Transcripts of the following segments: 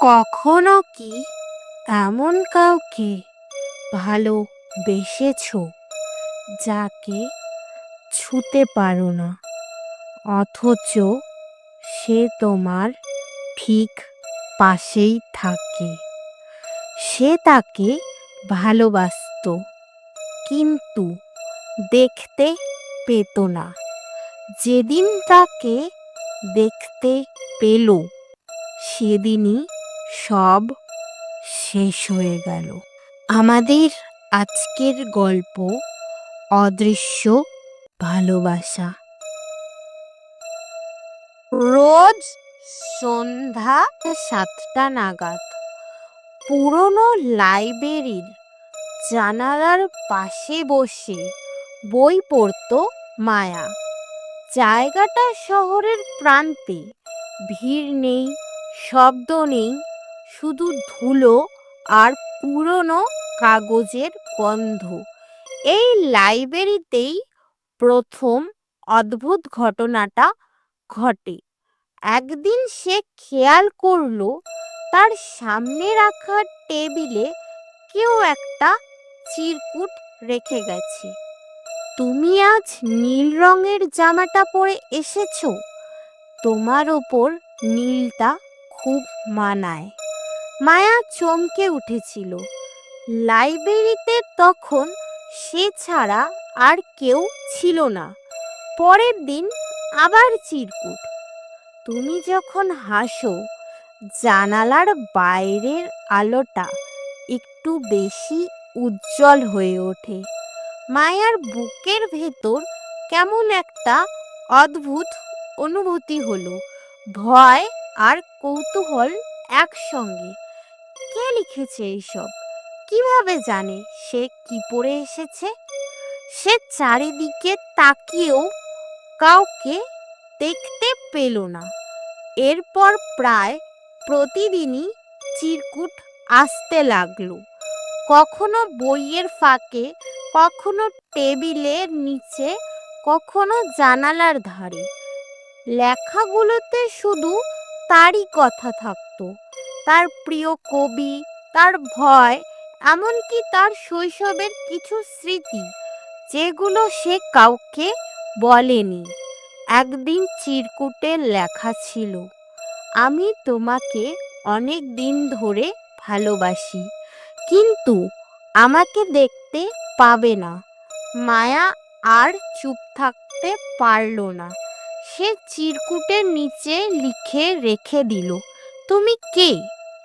কখনো কি এমন কাউকে ভালোবেসেছো যাকে ছুতে পারো না? অথচ সে তোমার ঠিক পাশেই থাকে। সে তাকে ভালোবাসতো, কিন্তু দেখতে পেত না। যেদিন তাকে দেখতে পেল, সেদিনই সব শেষ হয়ে গেল। আমাদের আজকের গল্প অদৃশ্য ভালোবাসা। রোজ সন্ধ্যা সাতটা নাগাদ পুরনো লাইব্রেরির জানালার পাশে বসে বই পড়তো মায়া। জায়গাটা শহরের প্রান্তে। ভিড় নেই, শব্দ নেই শুধু ধুলো আর পুরনো কাগজের গন্ধ। এই লাইব্রেরিতেই প্রথম অদ্ভুত ঘটনাটা ঘটে। একদিন সে খেয়াল করল, তার সামনে রাখা টেবিলে কেউ একটা চিরকুট রেখে গেছে। তুমি আজ নীল রঙের জামাটা পরে এসেছ? তোমার ওপর নীলটা খুব মানায়। মায়া চমকে উঠেছিল। লাইব্রেরিতে তখন সে ছাড়া আর কেউ ছিল না। পরের দিন আবার চিরকুট। তুমি যখন হাসো, জানালার বাইরের আলোটা একটু বেশি উজ্জ্বল হয়ে ওঠে। মায়ার বুকের ভেতর কেমন একটা অদ্ভুত অনুভূতি হলো। ভয় আর কৌতূহল একসঙ্গে। লিখেছে এইসব? কীভাবে জানে? সে কি পড়ে এসেছে? সে চারিদিকে তাকিয়েও কাউকে দেখতে পেল না। এরপর প্রায় প্রতিদিনই চিরকুট আসতে লাগল। কখনো বইয়ের ফাঁকে, কখনো টেবিলের নিচে, কখনো জানালার ধারে। লেখাগুলোতে শুধু তারই কথা থাকতো। তার প্রিয় কবি, তার ভয়, এমনকি তার শৈশবের কিছু স্মৃতি, যেগুলো সে কাউকে বলেনি। একদিন চিরকুটে লেখা ছিল, আমি তোমাকে অনেক দিন ধরে ভালোবাসি, কিন্তু আমাকে দেখতে পাবে না। মায়া আর চুপ থাকতে পারল না। সে চিরকুটের নিচে লিখে রেখে দিল, তুমি কে?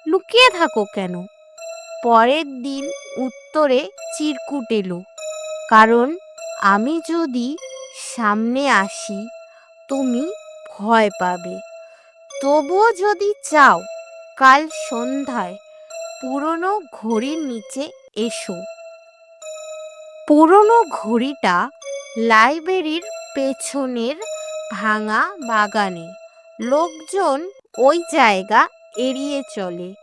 লুকিয়ে থাকো কেন? পরের দিন উত্তরে চিরকুট এলো। কারণ আমি যদি সামনে আসি, তুমি ভয় পাবে। তবুও যদি চাও, কাল সন্ধ্যায় পুরনো ঘড়ির নিচে এসো। পুরনো ঘড়িটা লাইব্রেরির পেছনের ভাঙা বাগানে। লোকজন ওই জায়গা এড়িয়ে চলে।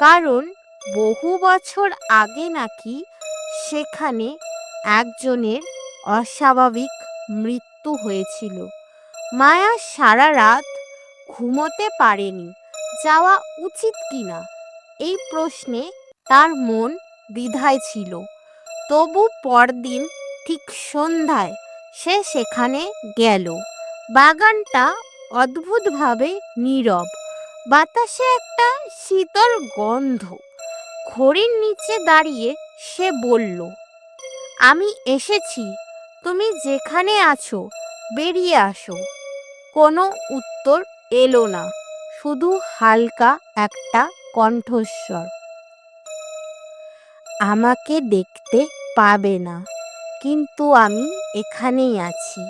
কারণ বহু বছর আগে নাকি সেখানে একজনের অস্বাভাবিক মৃত্যু হয়েছিল। মায়া সারা রাত ঘুমোতে পারেনি, যাওয়া উচিত কিনা এই প্রশ্নে তার মন দ্বিধায় ছিল। তবু পরদিন ঠিক সন্ধ্যায় সে সেখানে গেল। বাগানটা অদ্ভুতভাবে নীরব। বাতাসে একটা শীতল গন্ধ। ঘড়ির নিচে দাঁড়িয়ে সে বলল, আমি এসেছি। তুমি যেখানে আছো, বেরিয়ে আসো। কোনো উত্তর এলো না। শুধু হালকা একটা কণ্ঠস্বর। আমাকে দেখতে পাবে না, কিন্তু আমি এখানেই আছি।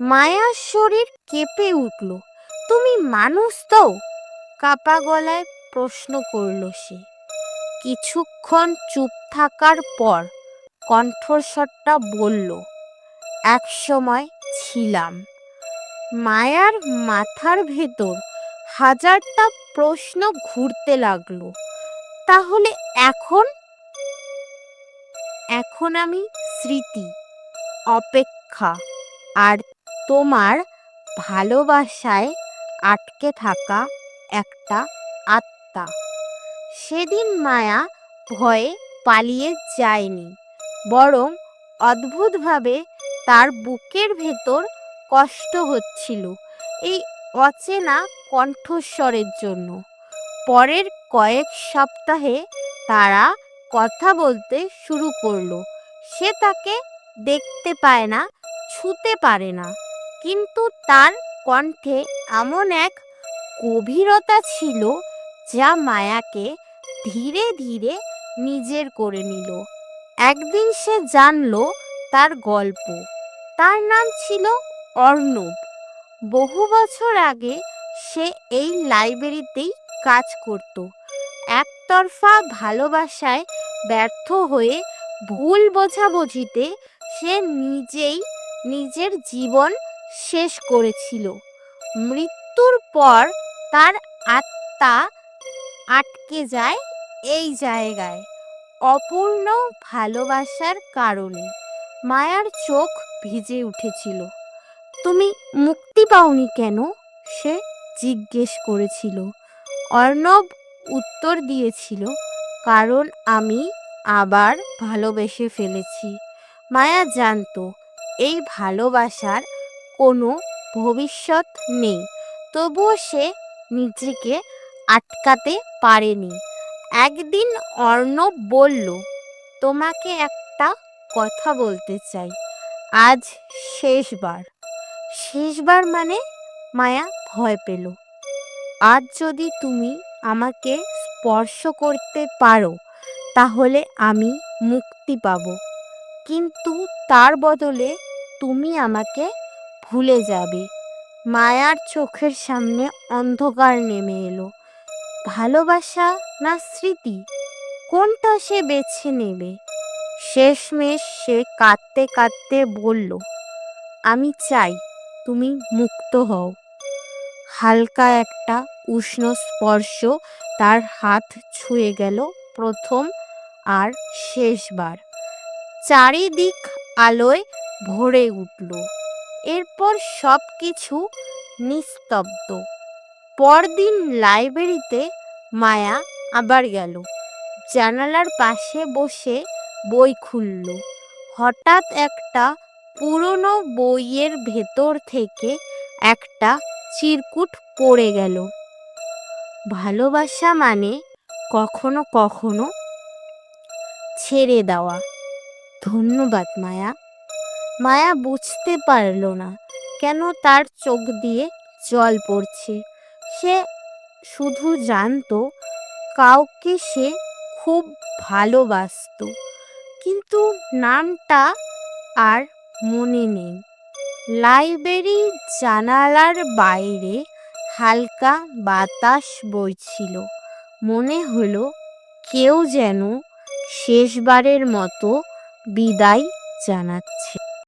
মায়ার শরীর কেঁপে উঠল। তুমি মানুষ তো? কাপা গলায় প্রশ্ন করল সে। কিছুক্ষণ চুপ থাকার পর কণ্ঠস্বরটা বলল, এক সময় ছিলাম। মায়ার মাথার ভেতর হাজারটা প্রশ্ন ঘুরতে লাগল। তাহলে এখন? এখন আমি স্মৃতি, অপেক্ষা আর তোমার ভালোবাসায় আটকে থাকা একটা আত্মা। সেদিন মায়া ভয়ে পালিয়ে যায়নি, বরং অদ্ভুতভাবে তার বুকের ভেতর কষ্ট হচ্ছিল এই অচেনা কণ্ঠস্বরের জন্য। পরের কয়েক সপ্তাহে তারা কথা বলতে শুরু করল। সে তাকে দেখতে পায় না, ছুতে পারে না, কিন্তু তার কণ্ঠে এমন এক গভীরতা ছিল যা মায়াকে ধীরে ধীরে নিজের করে নিল। একদিন সে জানলো তার গল্প। তার নাম ছিল অর্ণব। বহু বছর আগে সে এই লাইব্রেরিতেই কাজ করত। একতরফা ভালোবাসায় ব্যর্থ হয়ে ভুল বোঝাবুঝিতে সে নিজেই নিজের জীবন শেষ করেছিল। মৃত্যুর পর তার আত্মা আটকে যায় এই জায়গায়। অপূর্ণ ভালোবাসার কারণে মায়ার চোখ ভিজে উঠেছিল। তুমি মুক্তি পাওনি কেন? সে জিজ্ঞেস করেছিল। অর্ণব উত্তর দিয়েছিল, কারণ আমি আবার ভালোবেসে ফেলেছি। মায়া জানতো এই ভালোবাসার কোনো ভবিষ্যৎ নেই, তবুও সে নিজেকে আটকাতে পারেনি। একদিন অর্ণব বলল, তোমাকে একটা কথা বলতে চাই। আজ শেষবার। শেষবার মানে মায়া ভয় পেল। আজ যদি তুমি আমাকে স্পর্শ করতে পারো, তাহলে আমি মুক্তি পাব। কিন্তু তার বদলে তুমি আমাকে ভুলে যাবে। মায়ার চোখের সামনে অন্ধকার নেমে এলো। ভালোবাসা না স্মৃতি? কোনটা সে বেছে নেবে? শেষমেশ সে কাঁদতে কাঁদতে বলল, আমি চাই তুমি মুক্ত হও। হালকা একটা উষ্ণ স্পর্শ তার হাত ছুঁয়ে গেল প্রথম আর শেষবার। চারিদিক আলোয় ভরে উঠল। এরপর সব কিছু নিস্তব্ধ। পরদিন লাইব্রেরিতে মায়া আবার গেল। জানালার পাশে বসে বই খুলল। হঠাৎ একটা পুরনো বইয়ের ভেতর থেকে একটা চিরকুট পড়ে গেল। ভালোবাসা মানে কখনো কখনো ছেড়ে দেওয়া। ধন্যবাদ মায়া। মায়া বুঝতে পারল না কেন তার চোখ দিয়ে জল পড়ছে। সে শুধু জানতো, কাউকে সে খুব ভালোবাসত, কিন্তু নামটা আর মনে নেই। লাইব্রেরি জানালার বাইরে হালকা বাতাস বইছিল। মনে হলো কেউ যেন শেষবারের মতো বিদায় জানাচ্ছে।